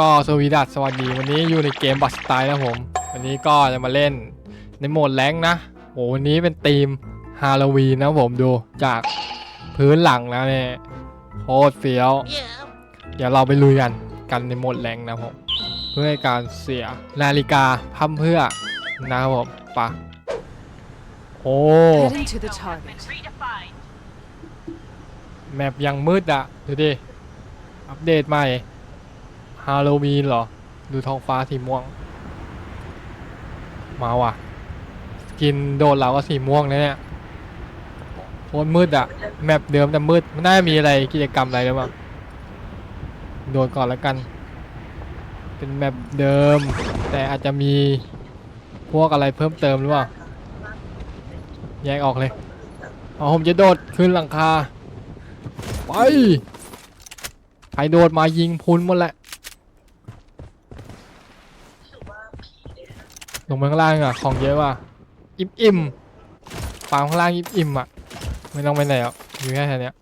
ก็สวีดัสสวัสดีวันนี้อยู่ในเกมบัสไตล์นะผม วันนี้ก็จะมาเล่นในโหมดแรงค์นะโหวันนี้เป็นธีมฮาโลวีนนะผมดูจากพื้นหลังนะเนี่ยโคตรเฟี้ยว เดี๋ยวเราไปลุยกันกันในโหมดแรงค์นะผม เพื่อให้การเสียนาฬิกาพั่มเพื่อนะครับผมไปะโอ้ Heading to the target. แมปยังมืดอะดูดิ อัปเดตใหม่ ฮาโลวีนเหรอ ดูท้องฟ้าสีม่วง มาว่ะสกินโดดเราก็สีม่วงนะเนี่ยโคตรมืดอะแมปเดิมแต่มืดไม่น่ามีอะไรกิจกรรมอะไรแล้วมั้งโดดก่อนแล้วกัน เป็นแมปเดิม แต่อาจจะมีพวกอะไรเพิ่มเติมหรือเปล่าแยกออกเลยเอาผมจะโดดขึ้นหลังคา ไปใครโดดมายิงพุนหมดแหละ งมาข้างล่างอะของเยอะว่ะอิ่มอิ่มปาล์มข้างล่างอิ่มอิ่มอะไม่ต้องไปไหนอะอยู่แค่แค่เนี้ย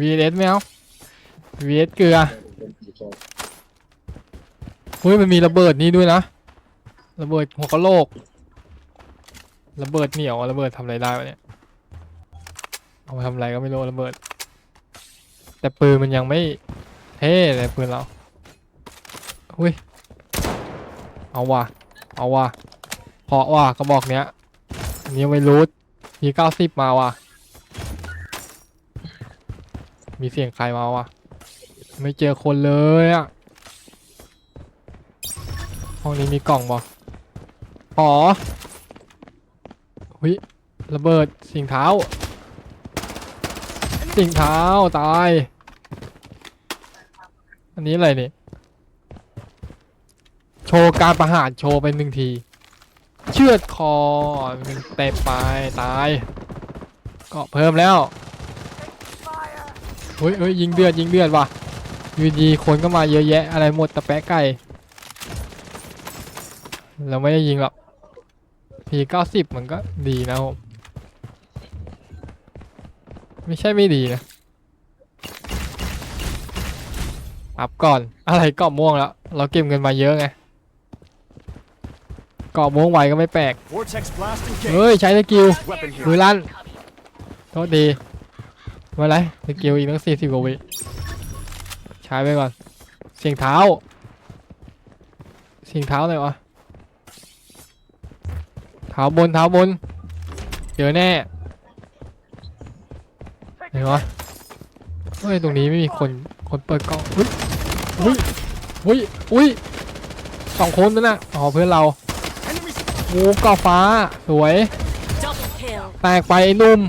VS ไม่เอา VS เกลือเฮ้ยมันมีระเบิดนี่ด้วยนะระเบิดหัวกะโหลกระเบิดเหนียวระเบิดทำอะไรได้วะเนี่ยเอามาทำอะไรก็ไม่รู้ระเบิด แต่ปืนมันยังไม่เท่เลยปืนเราอุ้ยเอาว่ะเอาว่ะ เพราะว่ะกระบอกเนี้ยอันนี้ไม่รู้ทีเก้าสิบมาว่ะ มีเสียงใครมาว่ะ ไม่เจอคนเลยอะห้องนี้มีกล่องบ่อ๋อหุยระเบิดสิ่งเท้า สิ่งเท้าตาย อันนี้อะไรเนี่ยโชว์การประหารโชว์ไปหนึ่งที เชือดคอหนึ่งเตะไปตายกาะเพิ่มแล้วเฮ้ยเฮ้ยยิงเดือดยิงเดือดว่ะอยูดีคนก็มาเยอะแยะอะไรหมดตะแปะไก่เราไม่ได้ยิงหรอกพีเก้าสิบมันก็ดีนะผมไม่ใช่ไม่ดีนะอัพก่อนอะไรกาะม่วงแล้ว เราเก็บเงินมาเยอะไง เกาะม่วงไวก็ไม่แปลก Vortex blast engaged. เฮ้ย ใช้สกิล Weapon here. มือลั่น โทษดีไม่เป็นไรสกิลอีกตั้งสี่สิบกว่าวิใช้ไปก่อน เสียงเท้า เสียงเท้าเลยวะเท้าบนเท้าบน เจอแน่ไหนวะเฮ้ย ตรงนี้ไม่มีคน คนเปิดกล้องอุ้ยอุ้ยอุ้ยอุ้ยสองคนนั่นน่ะ อ๋อเพื่อนเรา Enemies โอ้กอฟ้าสวย Double kill. แตกไปไอ้หนุ่ม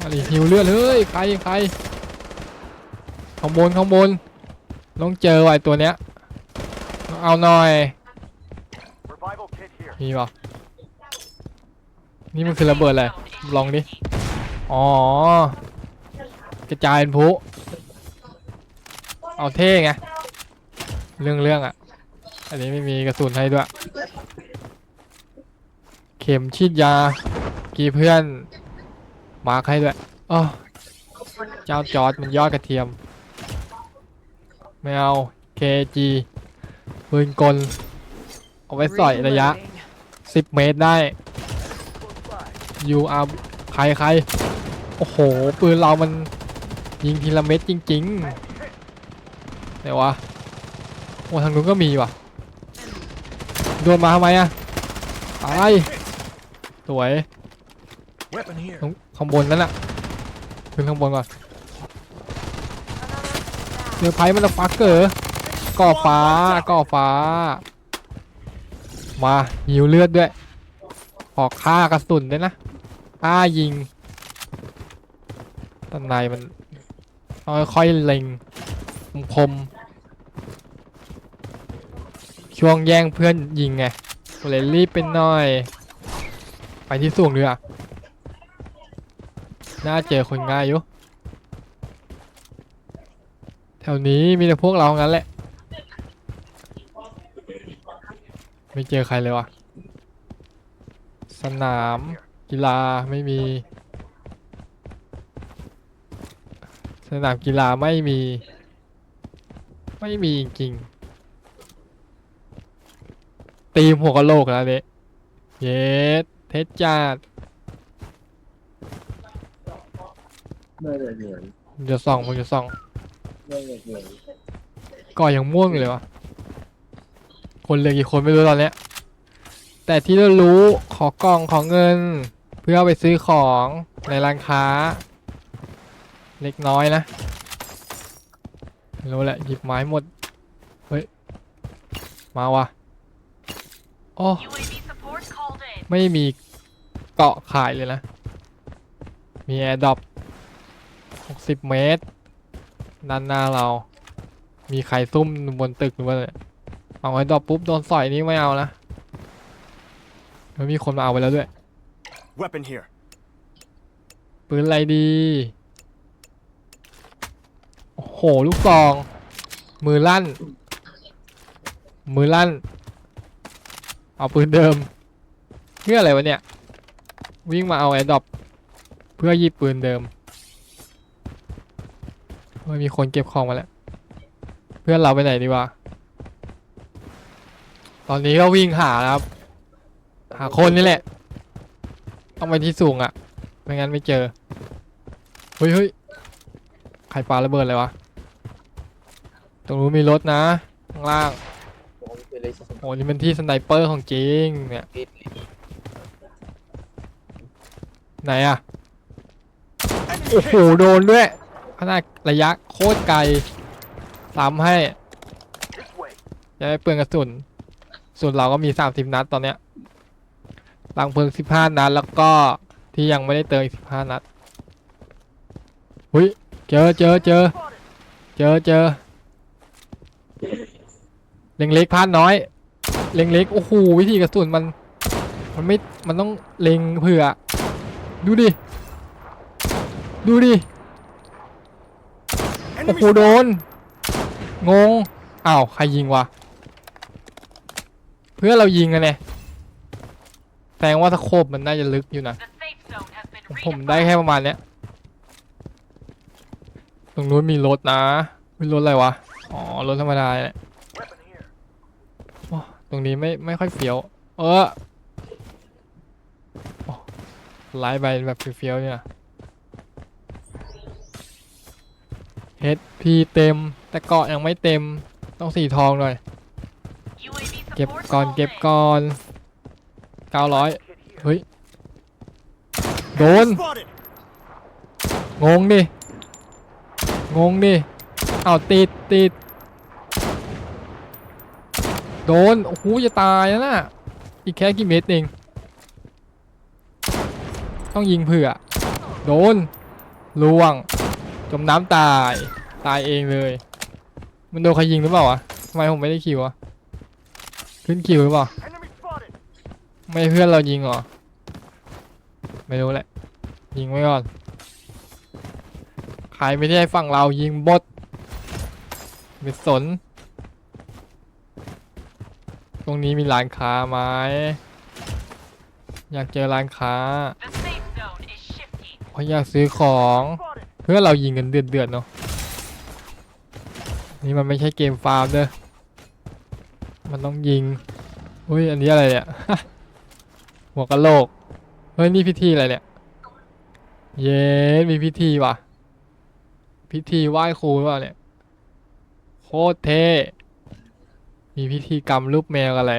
อะไรหิวเลือดเลยใครใครข้างบนข้างบนต้องเจอว่ะไอ้ตัวเนี้ยเอาหน่อย revival kit here. มีป่ะนี่มันคือระเบิดอะไรลองดิอ๋อกระจายเป็นพลุเอาเท่ไงเรื่องเรื่องอะอันนี้ไม่มีกระสุนให้ด้วย เข็มฉีดยา กี่เพื่อน มาร์คให้ด้วยอ๋อเจ้าจอดมันยอดกระเทียม ไม่เอา KG ปืนกล เอาไว้สอยระยะ 10 เมตรได้ UR ใครใคร โอ้โห ปืนเรามันยิงทีละเม็ดจริงๆไหนวะ โอ้ ทางนู้นก็มีว่ะ โดนมาทำไมอะตาย สวย Weapon here. ตรงข้างบนนั่นน่ะขึ้นข้างบนก่อนเจอไพ่มันจะฟักเกอร์ก่อฟ้าก่อฟ้า มาหิวเลือดด้วย ออกค่ากระสุนด้วยนะค่ายิงตันในมันต้องค่อยๆเล็งคมๆช่วงแย่งเพื่อนยิงไงก็เลยรีบเป็นหน่อย ไปที่สูงเรือน่าเจอคนง่ายอยู่ แถวนี้มีแต่พวกเรางั้นแหละ ไม่เจอใครเลยวะสนามกีฬาไม่มี สนามกีฬาไม่มี ไม่มีจริงตีมหัวกะโหลกแล้วเนี่ยเย็ด เทสจัดน่าจะเหนื่อยผมจะส่องผมจะส่องน่าจะเหนื่อยก่อยังม่วงอยู่เลยวะคนเหลือกี่คนไม่รู้ตอนเนี้ย แต่ที่เรารู้ขอกล่องขอเงิน เพื่อเอาไปซื้อของในร้านค้า เล็กน้อยนะไม่รู้แหละหยิบไม้หมด เฮ้ย มาวะโอ้ UAV support called in. ไม่มีเกาะขายเลยนะ มีแอร์ดรอป60 เมตร ด้านหน้าเรา มีใครซุ่มบนตึกหรือว่าอะไรเอาแอร์ดรอปปุ๊บโดนสอยนี่ไม่เอานะแล้วมีคนมาเอาไปแล้วด้วย Weapon here. ปืนอะไรดี โอ้โห ลูกซอง มือลั่น มือลั่น เอาปืนเดิม เพื่ออะไรวะเนี่ย วิ่งมาเอาแอร์ดรอปเพื่อหยิบปืนเดิมเฮ้ยมีคนเก็บของมาแล้ว เพื่อนเราไปไหนดีวะตอนนี้ก็วิ่งหานะครับ หาคนนี่แหละ ต้องไปที่สูงอะ่ะ ไม่งั้นไม่เจอ เฮ้ยเฮ้ยใครปาระเบิดเลยวะ ตรงนู้นมีรถนะ ข้างล่างผมเป็นเลยสักโอ้นี่เป็นที่สไนเปอร์ของจริงเนี่ยนิด ไหนอะโอ้โหโดนด้วยขนาดระยะโคตรไกลซ้ำให้ This way. จะได้เปลืองกระสุนส่วนเราก็มี 30 นัดตอนเนี้ยลังเพลิง 15 นัดแล้วก็ที่ยังไม่ได้เติมอีก15 นัดหุยเจอเจอเจอเจอเจอเล็งเล็กพลาดน้อย เล็งเล็กโอ้โหวิธีกระสุนมัน มันไม่มันต้องเล็งเผื่อ ดูดิ ดูดิ โอ้ Enemy โหโดน งง อ้าว ใครยิงวะ เพื่อนเรายิงกันเนี่ยแสดงว่าสโคบมันน่าจะลึกอยู่นะ The safe zone has been ผมได้แค่ประมาณเนี้ย ตรงนู้นมีรถนะมีรถอะไรวะ อ๋อ รถธรรมดาแหละ Weapon here. ว้าตรงนี้ไม่ไม่ค่อยเฟี้ยว เออโอ้ ไล่ไปแบบเฟี้ยวๆเนี่ยเฮดพีเต็ม แต่เกาะยังไม่เต็มต้องสีทองหน่อย เก็บก่อนเก็บก่อน900เฮ้ย โดน งงดิ งงดิ เอาติดติดโดน โอ้โหจะตายแล้วน่ะ อีกแค่กี่เมตรเอง ต้องยิงเผื่อ โดนล่วง จมน้ำตาย ตายเองเลย มันโดนใครยิงหรือเปล่าวะทำไมผมไม่ได้คิวอะขึ้นคิวหรือเปล่า ไม่เพื่อนเรายิงเหรอ ไม่รู้แหละ ยิงไว้ก่อน ใครไม่ได้ฝั่งเรายิงบดไม่สน ตรงนี้มีร้านค้าไหมอยากเจอร้านค้า เพราะอยากซื้อของเพื่อเรายิงกันเดือดเดือดๆเนาะนี่มันไม่ใช่เกมฟาร์มเด้อมันต้องยิงอุ้ยอันนี้อะไรเนี่ยหัวกะโหลกเฮ้ยนี่พิธีอะไรเนี่ยเย้มีพิธีว่ะ พิธีไหว้ครูหรือเปล่าเนี่ยโคตรเท่มีพิธีกรรมรูปแมวกันอะไร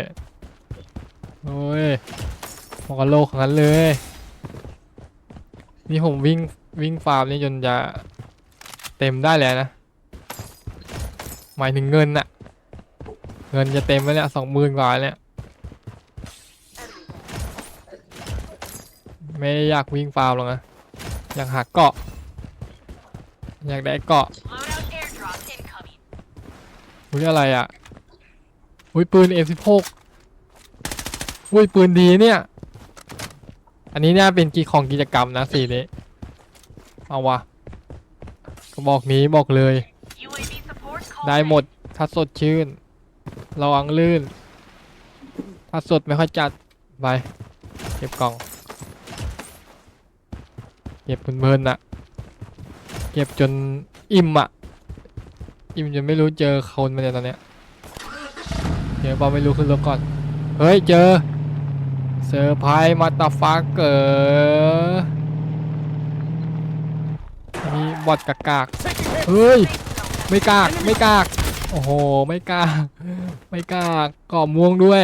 โอ้ยหัวกะโหลกของนั้นเลย นี่ผมวิ่งวิ่งฟาร์มนี่จนจะเต็มได้แล้วนะ หมายถึงเงินน่ะ เงินจะเต็มแล้วเนี่ยสองหมื่นกว่าเนี่ยไม่ได้อยากวิ่งฟาร์มหรอกนะอยากหาเกาะ อยากได้เกาะอุ้ยอะไรอะ อุ้ยปืน F16 อุ้ยปืนดีเนี่ย อันนี้น่าเป็นกีของกิจกรรมนะสีนี้เอาวะก็บอกนี้บอกเลย UAV support called ได้ in. หมดถ้าสดชื่นระวังลื่น ถ้าสดไม่ค่อยจัดไปเก็บกล่อง เก็บเพลินๆน่ะเก็บจนอิ่มอะอิ่มจนไม่รู้เจอคนมาเนี่ยตอนเนี้ยเดี๋ยวบอลไม่รู้ขึ้นรถก่อน เฮ้ยเจอเซอร์ไพรส์มาตาฟักเกอร์มีบอดกากากๆเฮ้ย ไม่กาก ไม่กาก โอ้โห ไม่กาก ไม่กากก่อม่วงด้วย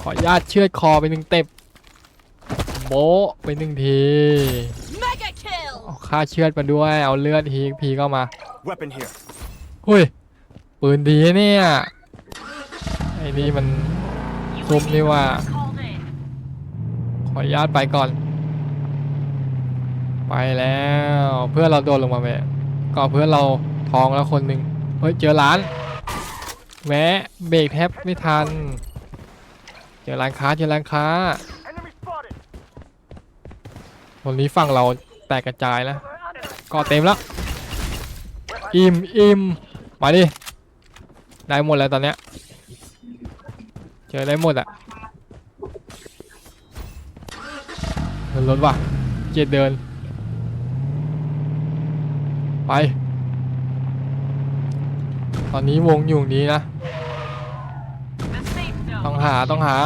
ขออนุญาตเชือดคอไปหนึ่งเต็บโบะไปหนึ่งที Mega kill! เอาค่าเชือดมาด้วย เอาเลือดทีพีเข้ามา Weapon here. หุ้ย ปืนดีนะเนี่ย ไอ้นี่มันซุปนี่ว่า Called in. ขออนุญาตไปก่อน ไปแล้วเพื่อนเราโดนลงมาแม่ก็เพื่อนเราท้องแล้วคนหนึ่งเฮ้ยเจอร้านแวะเบรกแทบไม่ทัน เจอร้านค้าเจอร้านค้า Enemy spotted. ตรงนี้ฝั่งเราแตกกระจายแล้วก็เต็มแล้วอิ่มอิ่มมาดิได้หมดแล้วตอนเนี้ยเจอได้หมดอะ เดินรถว่ะเกียดเดิน ไป ตอนนี้วงอยู่นี้นะ ต้องหาต้องหา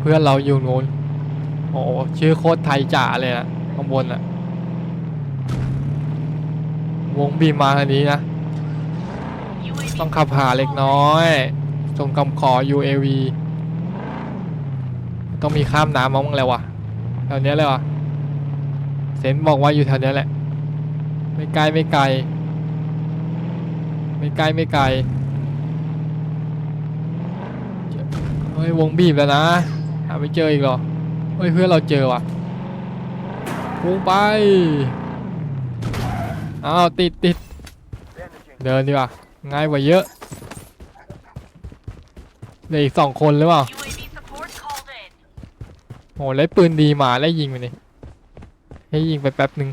เพื่อนเราอยู่นู้นโอ้ชื่อโคตรไทยจ๋าเลยนะข้างบนอะวงบีมมาทางนี้นะ ต้องขับหาเล็กน้อยตรงกำขอ UAV ต้องมีข้ามน้ำมั้งแล้ววะแถวนี้เลยวะเซนบอกว่าอยู่แถวนี้แหละ ไม่ไกลไม่ไกล ไม่ไกลไม่ไกลเฮ้ยวงบีบแล้วนะหาไม่เจออีกหรอเฮ้ยเพื่อนเราเจอว่ะพุ่งไปอ้าวติดติดเดินดีกว่าง่ายกว่าเยอะเหลืออีกสองคนหรือเปล่า โหไล่ปืนดีมาไล่ยิงไปนี่ให้ยิงไปแป๊บหนึ่ง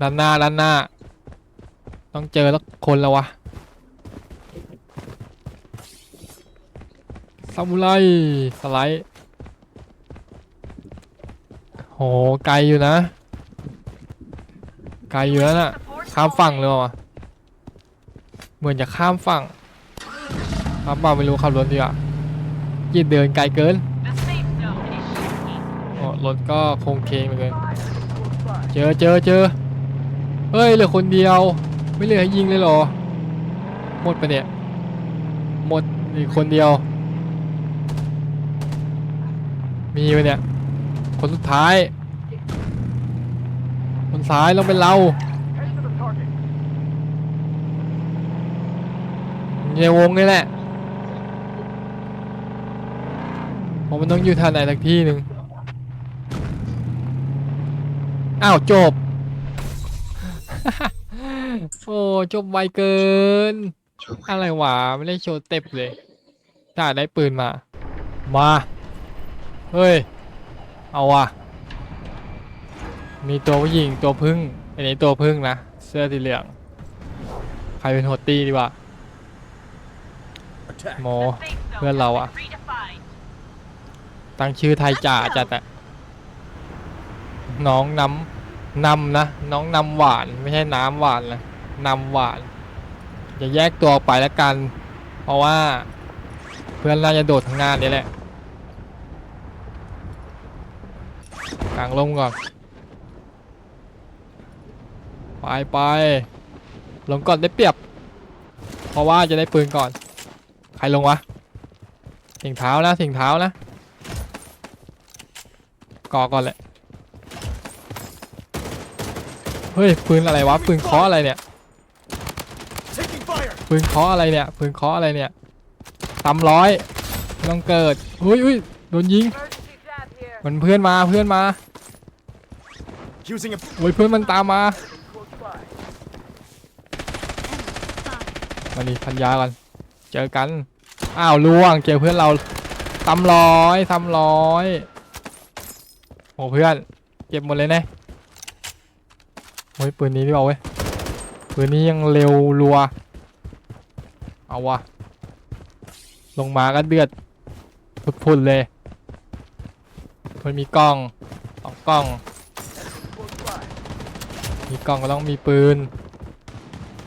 ด้านหน้าด้านหน้า ต้องเจอสักคนแล้ววะซามูไรสไลด์โหไกลอยู่นะ ไกลอยู่แล้วน่ะข้ามฝั่งเลยวะเหมือนจะข้ามฝั่งข้ามฝั่งไม่รู้ขับรถดีกว่ายีดเดินไกลเกินโอ้รถก็คงเคงเหมือนกันเจอเจอเจอเฮ้ยเหลือคนเดียว ไม่เหลือให้ยิงเลยเหรอ หมดไปเนี่ย หมดอีกคนเดียว มีไปเนี่ย คนสุดท้าย คนซ้ายต้องเป็นเรา Head to the target. ในวงนี่แหละ ผมมันต้องอยู่ทางไหนสักที่หนึ่งอ้าว จบ โอ้จบไวเกิน อะไรวะ ไม่ได้โชว์เต็ปเลยถ้าได้ปืนมา มา เฮ้ย เอาว่ะ มีตัวผู้หญิงตัวพึ่ง อันนี้ตัวพึ่งนะ เสื้อสีเหลือง ใครเป็นโฮตตี้ดีวะ Attack. โม The safe zone เพื่อน has เราอะ been redefined. ตั้งชื่อไทยจ่าจัดอะน้องน้ำนำนะ น้องนำหวานไม่ใช่น้ำหวานนะนำหวานอย่าแยกตัวออกไปแล้วกัน เพราะว่า เพื่อนเราจะโดดทางหน้านี่แหละกลางลมก่อน ไปไปลงก่อนได้เปรียบ เพราะว่าจะได้ปืนก่อน ใครลงวะสิงเท้านะสิงเท้านะ กอก่อนเลยเฮ้ยปืนอะไรวะปืนเคาะอะไรเนี่ย ปืนเคาะอะไรเนี่ยปืนเคาะอะไรเนี่ยตำร้อยต้องเกิดอุ้ยอุ้ยโดนยิง มันเพื่อนมาเพื่อนมา Using a โอ้ยเพื่อนมันตามมามาดิพันยาก่อนเจอกัน อ้าวล่วงเจอเพื่อนเราตำร้อยตำร้อย โอ้เพื่อน เก็บหมดเลยนะโอ้ยปืนนี้ดีกว่าเว้ยปืนนี้ยังเร็วรัว เอาวะลงมาก็เดือดพุดๆเลยมันมีกล้องสองกล้อง มีกล้องก็ต้องมีปืน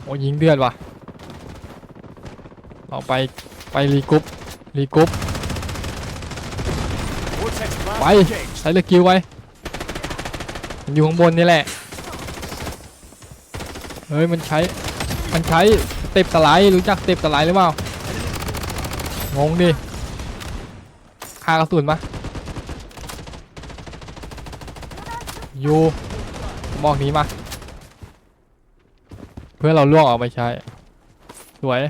โอ้ยิงเดือดว่ะเอาไปไปรีกรุ๊ปรีกรุ๊ปไป ใช้สกิลไว้มันอยู่ข้างบนนี่แหละ เฮ้ยมันใช้ มันใช้เต็ปสไลด์รู้จักเต็ปสไลด์หรือเปล่า งงดิคากระสุนปะอยู่บอกนี้มา เพื่อเราล่วงออกไปใช้ สวย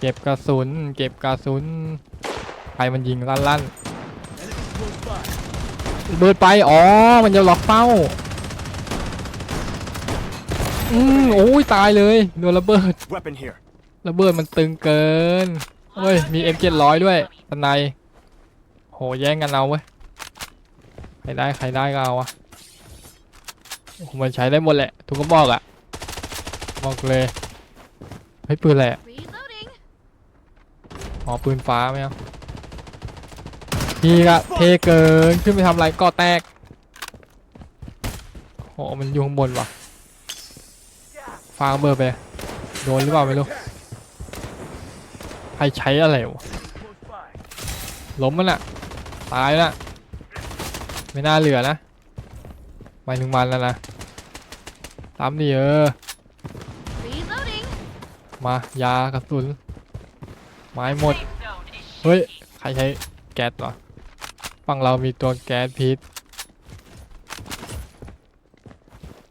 เก็บกระสุน เก็บกระสุน ใครมันยิงลั่นๆ เบิดไป อ๋อ มันจะล็อกเป้า อืมโอ้ย ตายเลย โดนระเบิด Weapon here. ระเบิดมันตึงเกินเฮ้ย มี M700 ด้วยตนายโห แย่งกันเอาเว้ย ใครได้ ใครได้ก็เอาอะโอ้โหมันใช้ได้หมดแหละ ทุกกระบอกอะบอกเลยเฮ้ยปืนอะไรอะ Reloading. อ๋อปืนฟ้าไหมเอา พี่ก็เทเกินขึ้นไปทำอะไรก็แตกโหมันอยู่ข้างบนว่ะฟางเบอร์ไปโดนหรือเปล่าไม่รู้ใครใช้อะไรวะล้มมันอะตายละไม่น่าเหลือนะไปถึงมันแล้วนะตามดิเออมายากระสุนไม้หมด เฮ้ย ใครใช้แก๊สวะ ฝั่งเรามีตัวแก๊สพิษ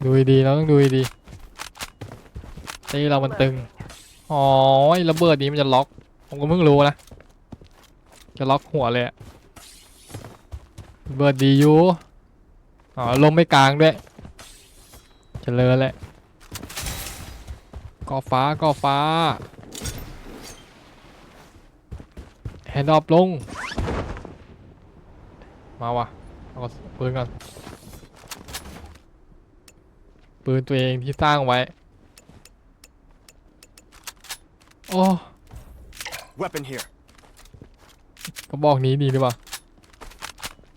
ดูดีเราต้องดูดีตีเรามันตึง อ๋อระเบิดนี้มันจะล็อก ผมก็เพิ่งรู้นะ จะล็อกหัวเลยระเบิดดีอยู่อ๋อลมไม่กลางด้วยเจะเลอแหละก่อฟ้าก่อฟ้าแฮนด์ออฟลง มาวะเอาปืนก่อนปืนตัวเองที่สร้างไว้โอ้ Weapon here. ก็บอกนี้ดีหรือเปล่า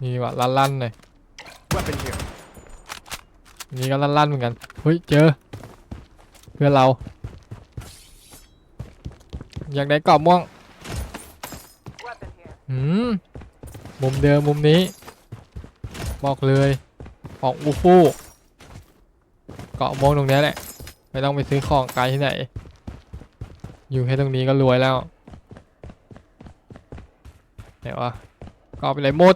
นี่วะลั่นๆหน่อย Weapon here. นี่ก็ลั่นๆเหมือนกันเฮ้ยเจอ เพื่อนเรา อยากได้กรอบม่วง Weapon here. หืม มุมเดิมมุมนี้ บอกเลยออกอูฟู่เกาะโมงตรงนี้แหละ ไม่ต้องไปซื้อของไกลที่ไหน อยู่แค่ตรงนี้ก็รวยแล้วไหนวะก็เอาไปเลยหมด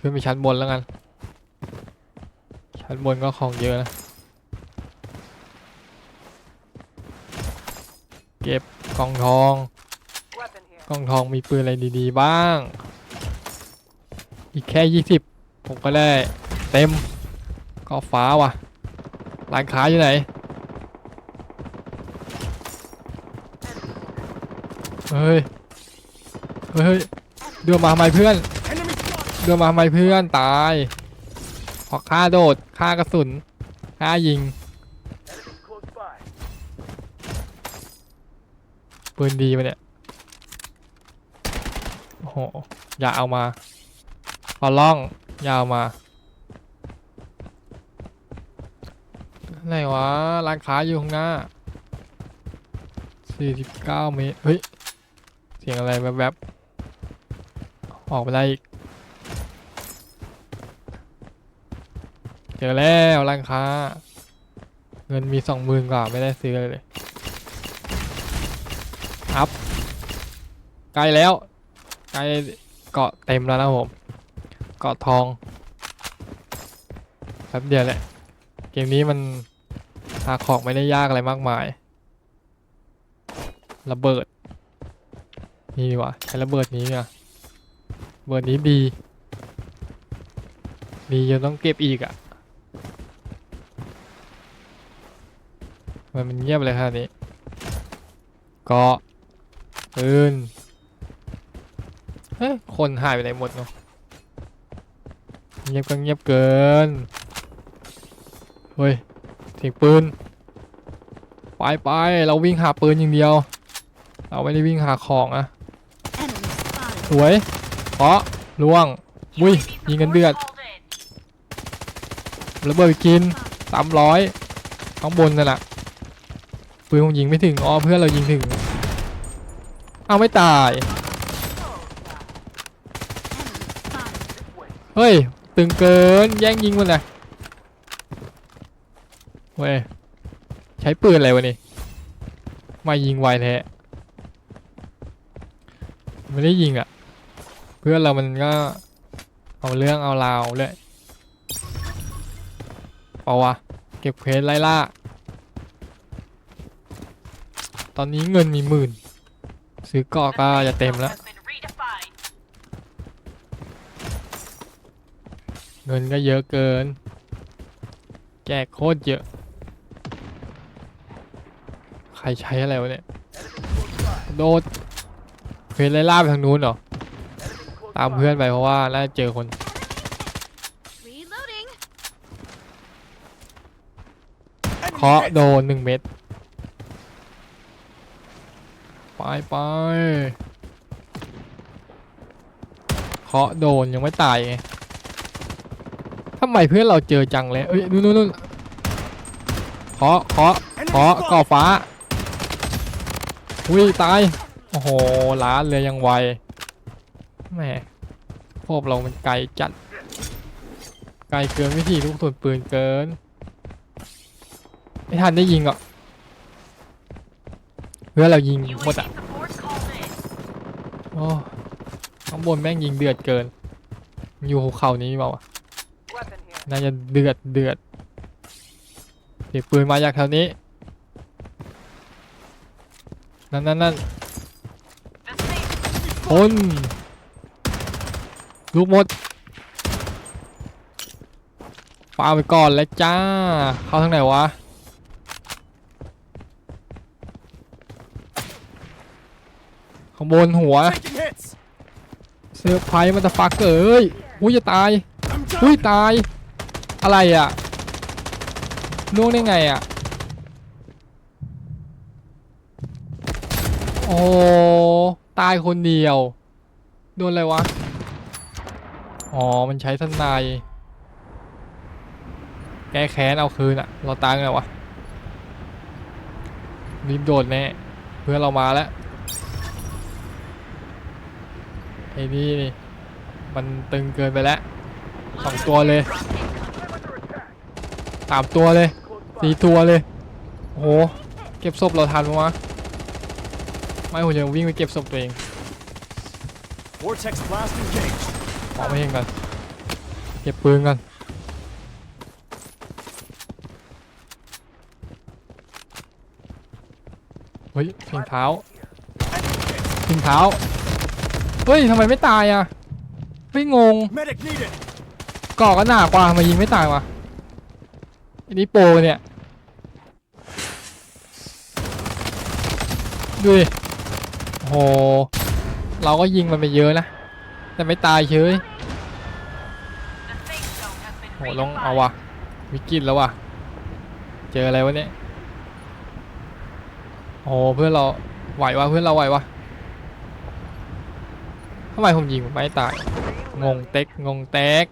ขึ้นไปชั้นบนแล้วกัน ชั้นบนก็ของเยอะนะ เก็บกล่องทอง กล่องทองมีปืนอะไรดีๆบ้าง อีกแค่ยี่สิบผมก็ได้เต็มก็ฟ้าว่ะ ร้านค้าอยู่ไหน เฮ้ย เฮ้ย เดือมาทำไมเพื่อน เดือมาทำไมเพื่อนตายเพอฆ่าโดดฆ่ากระสุนฆ่ายิง ปืนดีมาเนี่ย โอ้โห อย่าเอามา ขอล่องยาเอามาไหนวะร้านค้าอยู่ข้างหน้า 49 เมตร เฮ้ย เสียงอะไรแวบๆ ออกไปได้อีก เจอแล้วร้านค้า เงินมีสองหมื่นกว่าไม่ได้ซื้ออะไรเลย อัพใกล้แล้วใกล้เกาะเต็มแล้วนะผม เกาะทองแป๊บเดียวแหละ เกมนี้มันหาของไม่ได้ยากอะไรมากมาย ระเบิด นี่ดีกว่าใช้ระเบิดนี้อะระเบิดนี้ดีดีจนต้องเก็บอีกอะมันมันเงียบเลยขนาดนี้เกาะปืนเฮ้ยคนหายไปไหนหมดเนาะ เงียบก็เงียบเกิน เฮ้ยเสียงปืน ไปไปเราวิ่งหาปืนอย่างเดียว เราไม่ได้วิ่งหาของอะสวยเพาะล่วงอุ้ยยิงกันเดือดระเบิดกินสามร้อยข้างบนนั่นแหละปืนคงยิงไม่ถึงอ๋อเพื่อนเรายิงถึงเอาไม่ตาย เฮ้ย ตึงเกิน แย่งยิงมันเลยเว้ย ใช้ปืนอะไรวะนี่มายิงไวแท้ไม่ได้ยิงอะ เพื่อนเรามันก็เอาเรื่องเอาราวเลยเปล่าวะเก็บเควสไล่ล่า ตอนนี้เงินมีหมื่น ซื้อเกาะก็จะเต็มแล้ว เงินก็เยอะเกิน แจกโคตรเยอะ ใครใช้อะไรวะเนี่ย โดดเพื่อนไล่ล่าไปทางนู้นเหรอ ตามเพื่อนไปเพราะว่าน่าจะเจอคน Reloading. เคาะโดนหนึ่งเม็ด ไปไปเคาะโดนยังไม่ตายไงทำไมเพื่อนเราเจอจังเลยเอ้ยนู่นนู่นนู่นเคาะเคาะเคาะก่อฟ้าอุ้ยตาย โอ้โหล้านเลยยังไวแหมพวกเรามันไกลจัด ไกลเกินวิธีลูกส่วนปืนเกิน ไม่ทันได้ยิงอะเพื่อเรายิงหมดอะโอ้ข้างบนแม่งยิงเดือดเกิน อยู่ภูเขานี้เปล่าวะ น่าจะเดือดเดือดเด็กปืนมาจากแถวนี้ นั่นนั่นนั่นคนลูกหมดปาไปก่อนแล้วจ้า เข้าทางไหนวะ ข้างบนหัว Taking hits. เซอร์ไพรส์มันจะฟักเอ้ย อุ้ยจะตาย I'm อุ้ย down. ตาย อะไรอะล่วงได้ไงอะ โอ้ตายคนเดียว โดนอะไรวะ อ๋อ มันใช้ทนาย แก้แค้นเอาคืนอะ เราตายไงวะ รีบโดดแน่ เพื่อนเรามาแล้วไอ้นี่นี่ มันตึงเกินไปแล้วสองตัวเลย สามตัวเลยสี่ตัวเลยโอ้โหเก็บศพเราทันปะวะไม่ผมจะวิ่งไปเก็บศพตัวเอง Vortex blast engaged. มองไม่เห็นกันเก็บปืนกันเฮ้ยทิ้งเท้า Enemy hit. ทิ้งเท้าเฮ้ยทำไมไม่ตายอะเฮ้ยงง Medic needed. เกาะก็หนากว่าทำไมยิงไม่ตายวะ อันนี้โปรเนี่ยดูดิโอ้โห เราก็ยิงมันไปเยอะนะ แต่ไม่ตายเฉยโหลองเอาวะวิกฤตแล้ววะเจออะไรวะเนี่ยโอ้โหเพื่อนเราไหววะเพื่อนเราไหววะทำไมผมยิงมันไม่ตาย งงเต็กงงเต็ก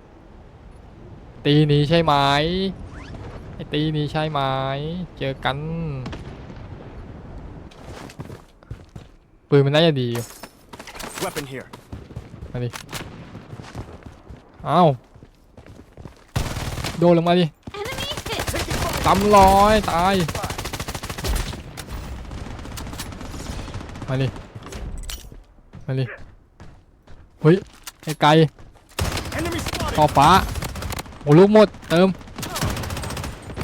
ตีนี้ใช่ไหม ไอตีนี้ใช่ไหมเจอกันปืนมันน่าจะดีอยู่ Weapon here. มาดิอ้าวโดนลงมาดิ Enemy hit. Taking fire. ตำร้อยตาย มาดิ มาดิ เฮ้ยไอ้ไกล Enemy spotted. ขอบฟ้าโหลูกหมด เติม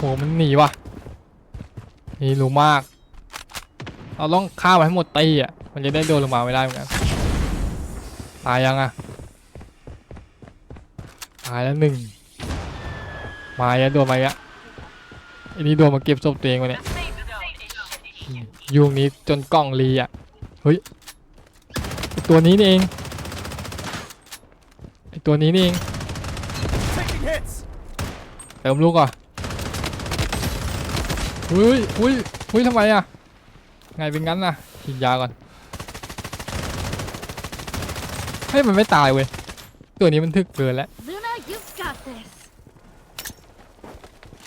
โหมันหนีว่ะหนี่รู้มาก เราต้องฆ่ามันให้หมดตีอะ มันจะได้โดนลงมาไม่ได้เหมือนกัน ตายยังอะ ตายแล้วหนึ่ง มาแล้วโดนมาอีกอะอันนี้โดนมาเก็บศพตัวเองวะเนี่ยอืมยุงนี้จนกล้องรีอะ เฮ้ยไอ้ตัวนี้นี่เองไอตัวนี้นี่เอง Taking hits. เติมลูกก่อน เฮ้ยอุ้ยอุ้ยทำไมอะไงเป็นงั้นน่ะฉีดยาก่อนเฮ้ยมันไม่ตายเว้ยตัวนี้มันทึกเกินแล้ว Luna, you've got this.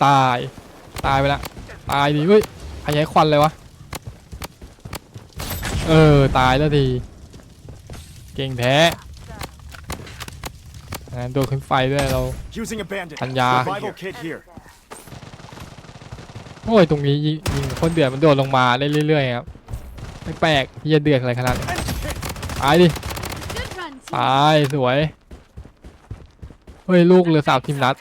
ตาย ตายไปละตายดิเฮ้ยใครใช้ควันเลยวะเออตายแล้วทีเก่งแท้งั้นโดดขึ้นไฟด้วยเรา Using a bandit. Anja. Revival kit here. โอ้ยตรงนี้ยิงยิงคนเดือดมันโดดลงมาได้เรื่อยๆครับไม่แปลกที่จะเดือดอะไรขนาดนั้น Enemy hit. ตายดิตายสวยเฮ้ยลูกเหลือสามทีมนัด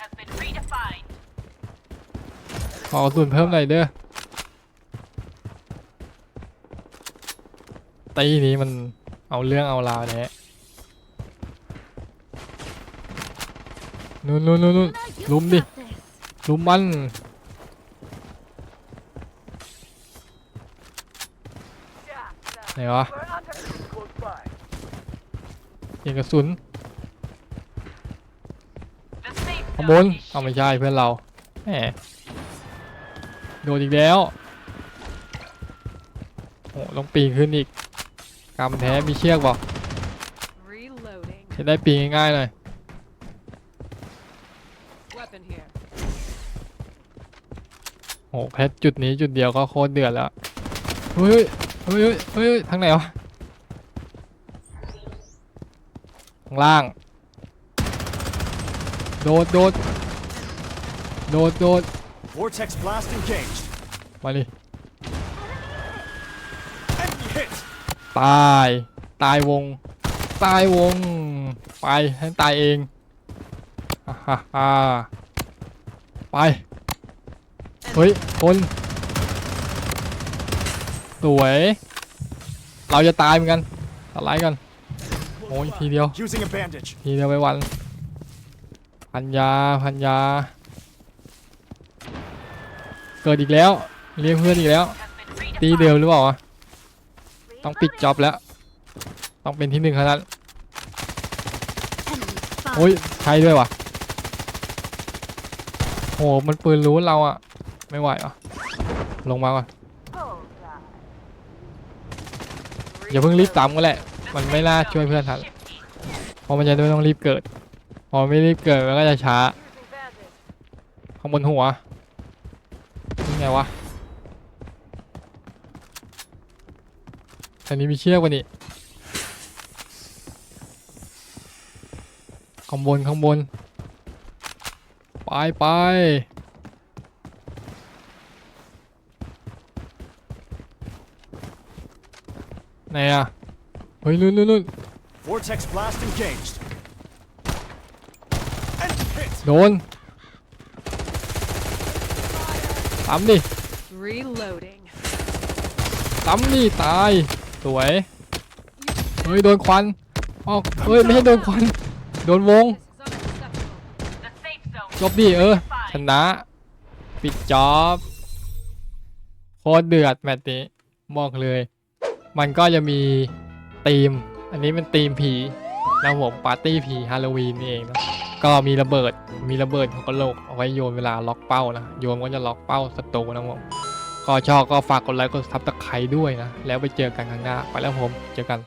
ขอกระสุนเพิ่มหน่อยเด้อตีนี้มันเอาเรื่องเอาราวแท้นู่นนู่นนู่นนู่น Anna, you've Lùm đi. got this. ลุมมัน ไหนวะยิงกระสุนข้างบนเอาไม่ใช่เพื่อนเราแหมโดนอีกแล้วโอ้ต้องปีนขึ้นอีกกำแท้มีเชือกบอกจะได้ปีนง่ายๆหน่อยโอ้แค่จุดนี้จุดเดียวก็โคตรเดือดแล้วเฮ้ย เฮ้ยเฮ้ยเฮ้ยเฮ้ยทางไหนวะข้างล่าง โดดโดดโดดโดด Vortex blast engaged. มาดิ Enemy hit. ตาย ตายวง ตายวง ไปให้ตายเองฮ่าฮ่าฮ่าไป เฮ้ย คน สวย เราจะตายเหมือนกันสไลด์กันโอ้ยทีเดียว Using a bandage. ทีเดียวไปวัน พันยา พันยา เกิดอีกแล้ว เรียกเพื่อนอีกแล้ว ตีเดิมหรือเปล่าวะต้องปิดจ็อบแล้ว ต้องเป็นที่หนึ่งเท่านั้น Enemy spotted. โอ้ยใช่ด้วยวะโหมันปืนรู้เราอะไม่ไหวอะลงมาก่อน อย่าเพิ่งรีบตามก็แหละ มันไม่น่าช่วยเพื่อนทันเพราะมันจะต้องรีบเกิด พอไม่รีบเกิดมันก็จะช้า ข้างบนหัวนี่ไงวะอันนี้มีเชือกวะนี่ข้างบนข้างบน ไปไป ไหนอะเฮ้ยนู่นนู่นนู่น Vortex blast engaged. Enemy hit. โดนตามดิ Reloading. ตามดิตาย สวย เฮ้ย โดนควันออกเฮ้ย ไม่ใช่โดนควัน โดนวงจบดิเออ ชนะ ปิดจ็อบ โคตรเดือดแมตช์นี้บอกเลย มันก็จะมีธีม อันนี้เป็นธีมผีนะผมปาร์ตี้ผีฮาโลวีนนี่เองนะก็มีระเบิดมีระเบิดของกระโหลกเอาไว้โยนเวลาล็อกเป้านะโยนก็จะล็อกเป้าศัตรูนะผมก็ชอบก็ฝากกดไลค์กดซับตะไคร้ด้วยนะ แล้วไปเจอกันข้างหน้า ไปแล้วผมเจอกัน